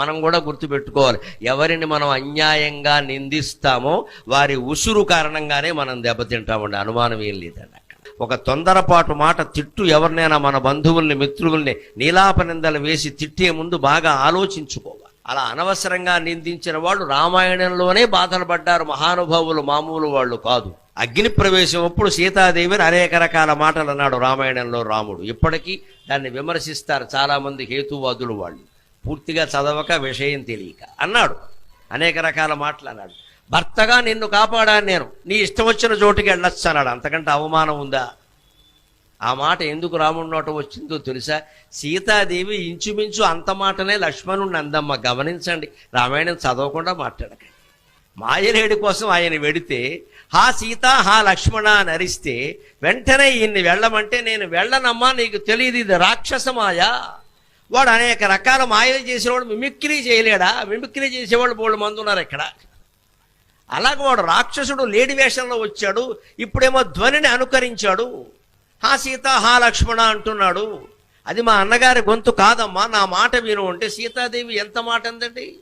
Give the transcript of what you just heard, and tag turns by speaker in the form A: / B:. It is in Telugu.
A: మనం కూడా గుర్తుపెట్టుకోవాలి. ఎవరిని మనం అన్యాయంగా నిందిస్తామో వారి ఉసురు కారణంగానే మనం దెబ్బతింటామండి. అనుమానం ఏం లేదండి ఒక తొందరపాటు మాట తిట్టు ఎవరినైనా మన బంధువుల్ని మిత్రుల్ని నీలాప నిందలు వేసి తిట్టే ముందు బాగా ఆలోచించుకోవాలి. అలా అనవసరంగా నిందించిన వాళ్ళు రామాయణంలోనే బాధలు పడ్డారు. మహానుభావులు మామూలు వాళ్ళు కాదు. అగ్ని ప్రవేశం అప్పుడు సీతాదేవిని అనేక రకాల మాటలు అన్నాడు రామాయణంలో రాముడు. ఇప్పటికీ దాన్ని విమర్శిస్తారు చాలామంది హేతువాదులు వాళ్ళు. పూర్తిగా చదవక విషయం తెలియక అన్నాడు. అనేక రకాల మాటలు అన్నాడు. భర్తగా నిన్ను కాపాడాను నేను. నీ ఇష్టం వచ్చిన చోటుకి వెళ్ళొచ్చు అన్నాడు. అంతకంటే అవమానం ఉందా? ఆ మాట ఎందుకు రాముడి నోట వచ్చిందో తెలుసా? సీతాదేవి ఇంచుమించు అంత మాటనే లక్ష్మణుడిని అందమ్మ గమనించండి. రామాయణం చదవకుండా మాట్లాడకండి. మాయలేడి కోసం ఆయన వెడితే హా సీత హా లక్ష్మణ అని అరిస్తే వెంటనే ఈయన్ని వెళ్ళమంటే నేను వెళ్ళనమ్మా నీకు తెలియదు ఇది రాక్షసమాయ వాడు అనేక రకాల మాయలు చేసేవాడు మిమిక్రీ చేయలేడా? మిమిక్రీ చేసేవాళ్ళు బోళ్ళు మంది ఉన్నారు ఇక్కడ. అలాగే వాడు రాక్షసుడు లేడి వేషంలో వచ్చాడు ఇప్పుడేమో ధ్వనిని అనుకరించాడు. హా సీత హా లక్ష్మణ అంటున్నాడు. అది మా అన్నగారి గొంతు కాదమ్మా నా మాట విను అంటే సీతాదేవి ఎంత మాట అందండి?